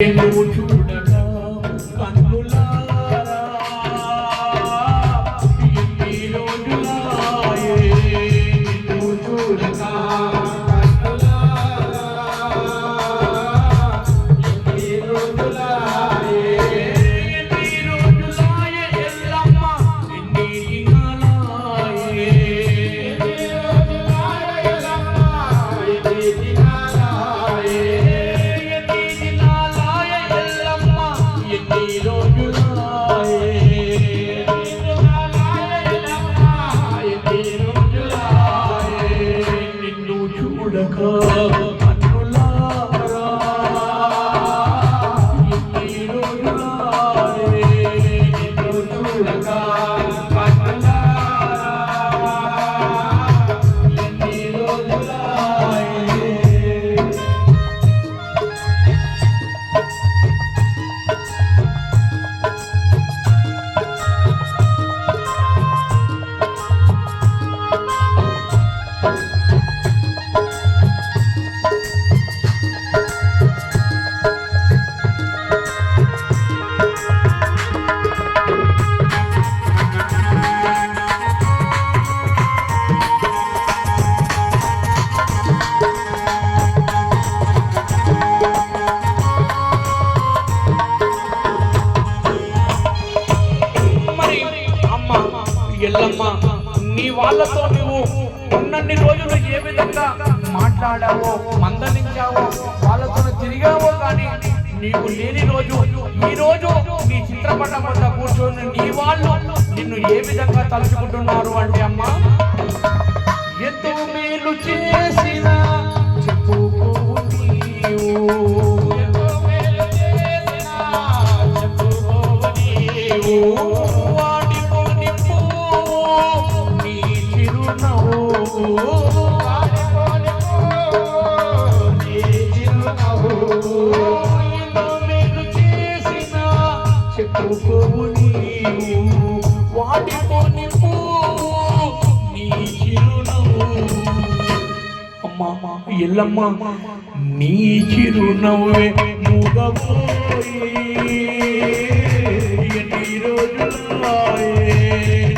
Thank you. వాళ్ళతో నువ్వు ఉన్నన్ని రోజులు ఏ విధంగా మాట్లాడావో మందలించావో వాళ్ళతో తిరిగావో కానీ నీకు లేని రోజు ఈ రోజు నీ చిత్రపటం వద్ద కూర్చొని నీ వాళ్ళు నిన్ను ఏ విధంగా తలుచుకుంటున్నారు అంటే అమ్మా ఎంతో మేలు చేసిన చెప్పుకోవు నీవు. చెప్పుకోవు నీవు. వాడిపోని పువ్వు నీ చిరునవ్వు అమ్మా ఎల్లమ్మ నీ చిరునవ్వే మూగపోయి ఎన్ని రోజులాయే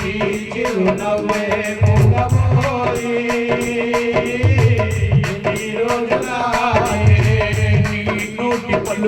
నీ చిరునవ్వే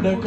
నిన్ను చూడక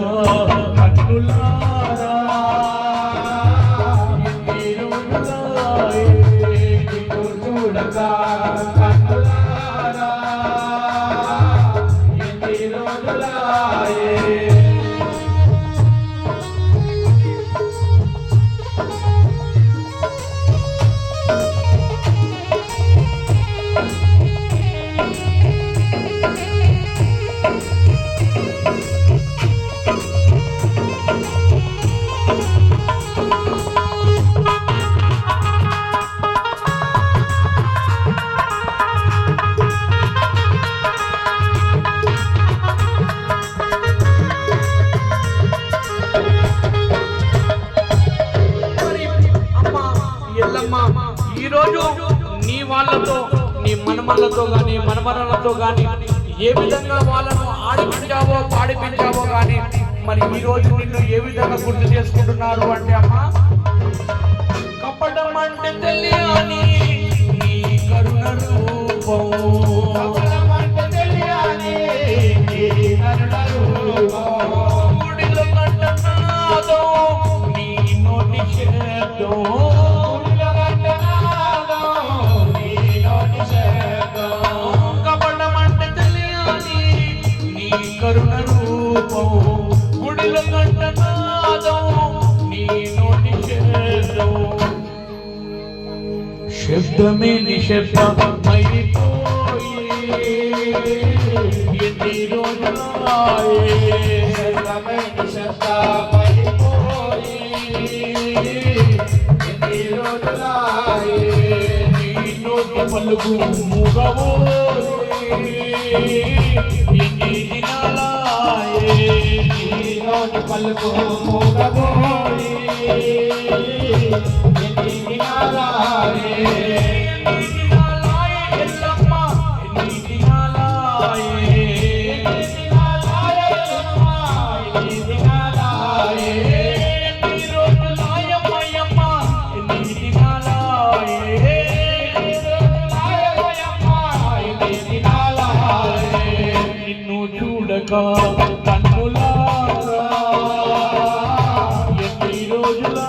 వాళ్ళతో నీ మనమలతో గాని మనమరాలతో కానీ ఏ విధంగా వాళ్ళను ఆడిపించావో పాడిపించావో కానీ మరి ఈ రోజు నిన్ను ఏ విధంగా గుర్తు చేసుకుంటున్నారు అంటే అమ్మ? కపటం అంటే తెలియని ಯುದ್ಧಮೇ ನಿಶಪ ಮೈ పలుకు ముగవో పలుకు ముగవో Kandula, Kandula, Kandula, Kandula,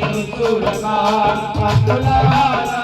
Kandula, Kandula, Kandula,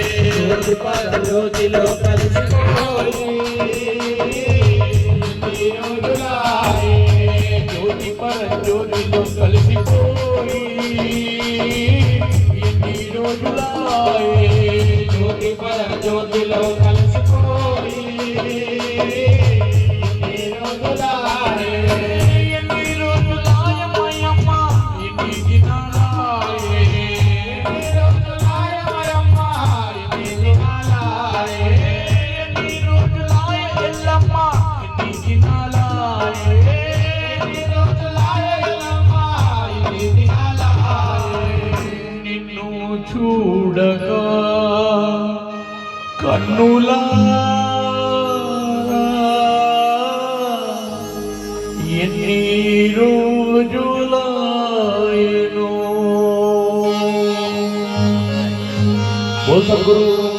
దేవుడి పదలోకిలో కలిసిపోయి జ్యోతి పరజ్యోతిలో కలిసిపోయి ఇన్ని రోజులాయే జ్యోతి పరజ్యోతిలో కలిసిపోయి കണ്ണുല. എന്നീരോജുലായനോ സദ്ഗുരു